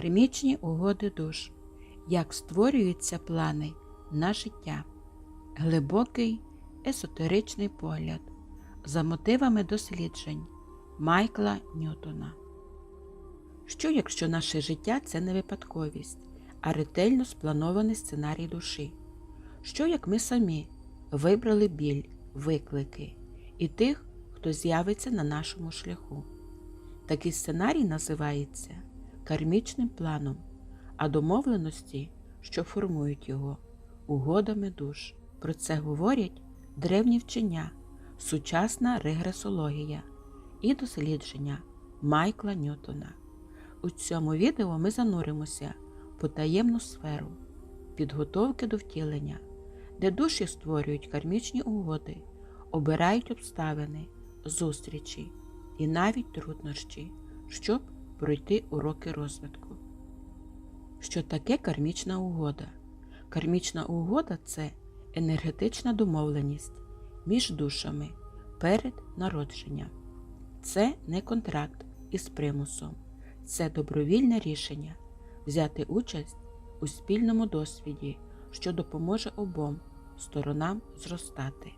Кармічні угоди душ. Як створюються плани на життя. Глибокий есотеричний погляд за мотивами досліджень Майкла Ньютона. Що якщо наше життя це не випадковість, а ретельно спланований сценарій душі? Що як ми самі вибрали біль, виклики і тих, хто з'явиться на нашому шляху? Такий сценарій називається кармічним планом, а домовленості, що формують його, угодами душ. Про це говорять древні вчення, сучасна регресологія і дослідження Майкла Ньютона. У цьому відео ми зануримося в потаємну сферу підготовки до втілення, де душі створюють кармічні угоди, обирають обставини, зустрічі і навіть труднощі, щоб пройти уроки розвитку. Що таке кармічна угода? Кармічна угода це енергетична домовленість між душами перед народженням. Це не контракт із примусом, це добровільне рішення взяти участь у спільному досвіді, що допоможе обом сторонам зростати.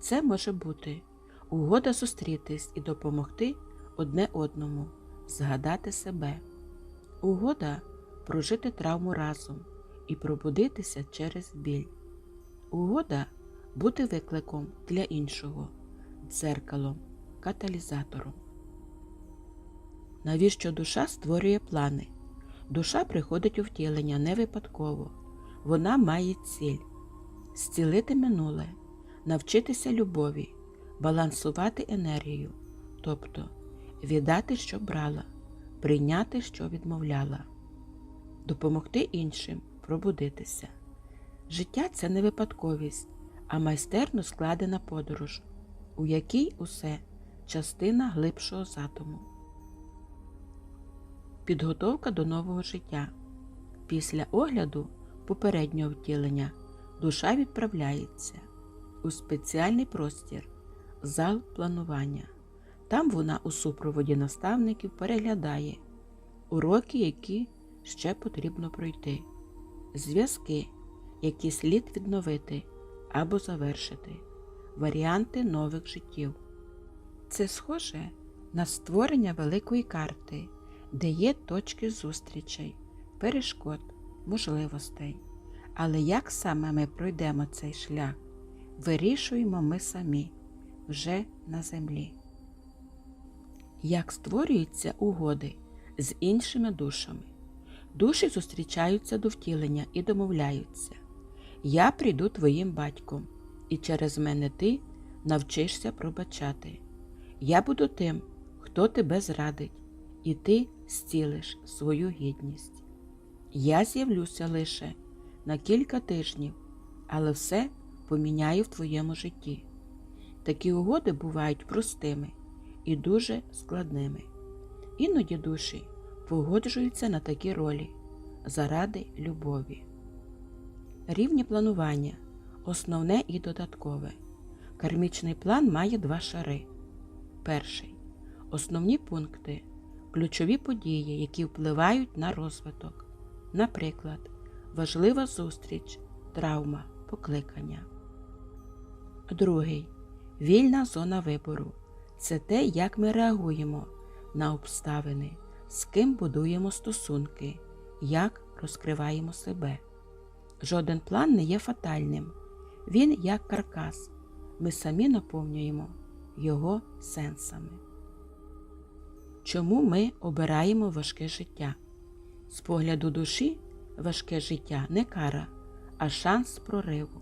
Це може бути угода зустрітись і допомогти одне одному, згадати себе, угода прожити травму разом і пробудитися через біль, угода бути викликом для іншого, дзеркалом, каталізатором. Навіщо душа створює плани? Душа приходить у втілення не випадково, вона має ціль зцілити минуле, навчитися любові, балансувати енергію, тобто віддати, що брала, прийняти, що відмовляла, допомогти іншим пробудитися. Життя це не випадковість, а майстерно складена подорож, у якій усе частина глибшого задуму. Підготовка до нового життя. Після огляду попереднього втілення душа відправляється у спеціальний простір, зал планування. Там вона у супроводі наставників переглядає уроки, які ще потрібно пройти, зв'язки, які слід відновити або завершити, варіанти нових життів. Це схоже на створення великої карти, де є точки зустрічей, перешкод, можливостей. Але як саме ми пройдемо цей шлях, вирішуємо ми самі вже на землі. Як створюються угоди з іншими душами? Душі зустрічаються до втілення і домовляються. Я прийду твоїм батьком, і через мене ти навчишся пробачати. Я буду тим, хто тебе зрадить, і ти зцілиш свою гідність. Я з'явлюся лише на кілька тижнів, але все поміняю в твоєму житті. Такі угоди бувають простими і дуже складними. Іноді душі погоджуються на такі ролі заради любові. Рівні планування основне і додаткове. Кармічний план має два шари. Перший основні пункти, ключові події, які впливають на розвиток. Наприклад, важлива зустріч, травма, покликання. Другий вільна зона вибору. Це те, як ми реагуємо на обставини, з ким будуємо стосунки, як розкриваємо себе. Жоден план не є фатальним. Він як каркас. Ми самі наповнюємо його сенсами. Чому ми обираємо важке життя? З погляду душі важке життя не кара, а шанс прориву.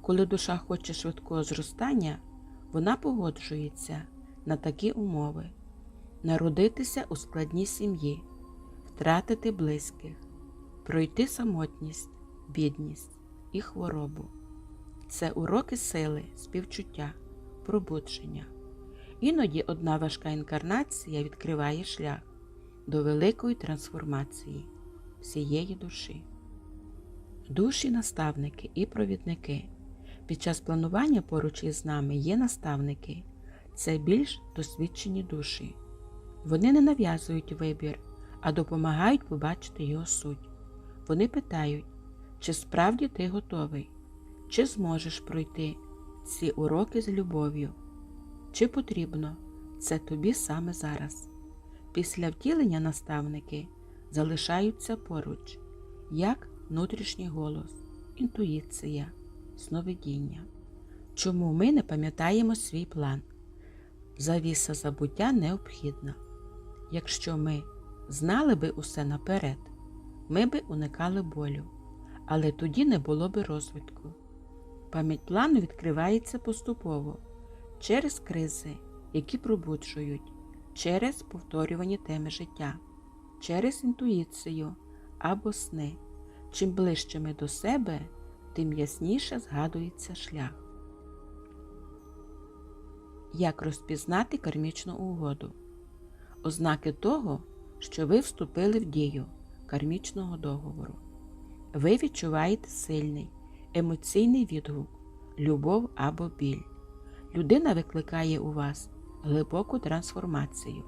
Коли душа хоче швидкого зростання, вона погоджується на такі умови: народитися у складній сім'ї, втратити близьких, пройти самотність, бідність і хворобу. Це уроки сили, співчуття, пробудження. Іноді одна важка інкарнація відкриває шлях до великої трансформації всієї душі. Душі, наставники і провідники. Під час планування поруч із нами є наставники, це більш досвідчені душі. Вони не нав'язують вибір, а допомагають побачити його суть. Вони питають, чи справді ти готовий, чи зможеш пройти ці уроки з любов'ю, чи потрібно це тобі саме зараз. Після втілення наставники залишаються поруч, як внутрішній голос, інтуїція, сновидіння. Чому ми не пам'ятаємо свій план? Завіса забуття необхідна. Якщо ми знали би усе наперед, ми би уникали болю, але тоді не було би розвитку. Пам'ять плану відкривається поступово через кризи, які пробуджують, через повторювані теми життя, через інтуїцію або сни. Чим ближче ми до себе, тим ясніше згадується шлях. Як розпізнати кармічну угоду? Ознаки того, що ви вступили в дію кармічного договору. Ви відчуваєте сильний, емоційний відгук, любов або біль. Людина викликає у вас глибоку трансформацію.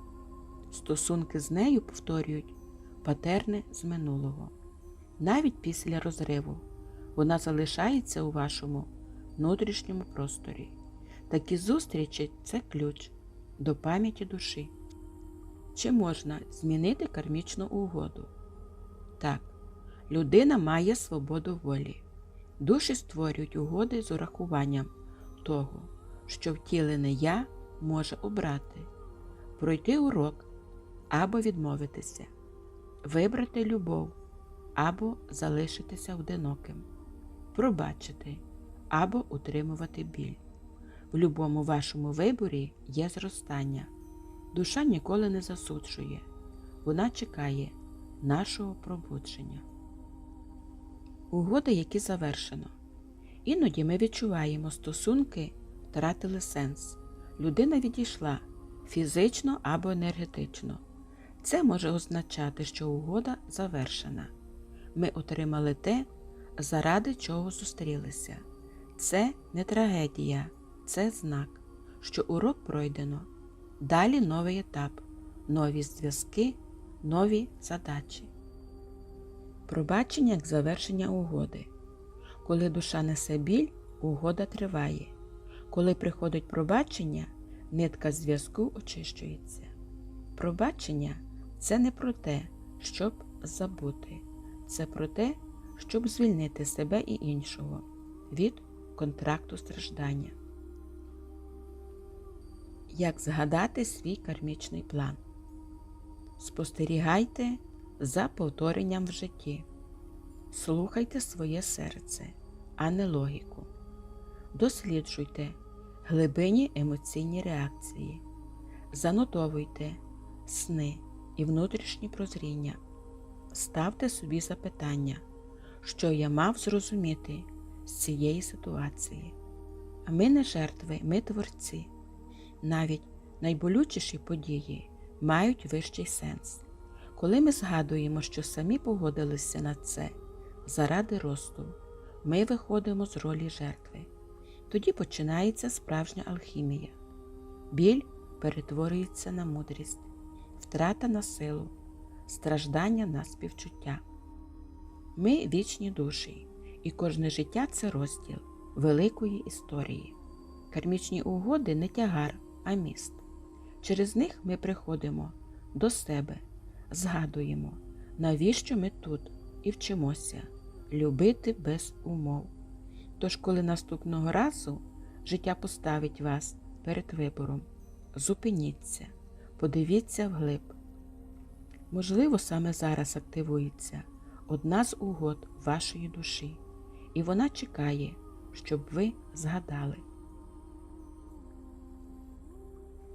Стосунки з нею повторюють патерни з минулого. Навіть після розриву вона залишається у вашому внутрішньому просторі. Такі зустрічі це ключ до пам'яті душі. Чи можна змінити кармічну угоду? Так, людина має свободу волі. Душі створюють угоди з урахуванням того, що втілене я може обрати, пройти урок або відмовитися, вибрати любов або залишитися одиноким, пробачити або утримувати біль. В будь-якому вашому виборі є зростання. Душа ніколи не засуджує, вона чекає нашого пробудження. Угоди, які завершено. Іноді ми відчуваємо, стосунки втратили сенс. Людина відійшла фізично або енергетично. Це може означати, що угода завершена. Ми отримали те, заради чого зустрілися. Це не трагедія, це знак, що урок пройдено. Далі новий етап, нові зв'язки, нові задачі. Пробачення як завершення угоди. Коли душа несе біль, угода триває. Коли приходить пробачення, нитка зв'язку очищується. Пробачення це не про те, щоб забути, це про те, щоб звільнити себе і іншого від контракту страждання. Як згадати свій кармічний план? Спостерігайте за повторенням в житті. Слухайте своє серце, а не логіку. Досліджуйте глибинні емоційні реакції. Занотовуйте сни і внутрішні прозріння. Ставте собі запитання, що я мав зрозуміти з цієї ситуації. Ми не жертви, ми творці. Навіть найболючіші події мають вищий сенс. Коли ми згадуємо, що самі погодилися на це заради росту, ми виходимо з ролі жертви. Тоді починається справжня алхімія. Біль перетворюється на мудрість, втрата на силу, страждання на співчуття. Ми вічні душі, і кожне життя це розділ великої історії. Кармічні угоди не тягар, а міст. Через них ми приходимо до себе, згадуємо, навіщо ми тут і вчимося любити без умов. Тож, коли наступного разу життя поставить вас перед вибором, зупиніться, подивіться вглиб. Можливо, саме зараз активується одна з угод вашої душі, і вона чекає, щоб ви згадали.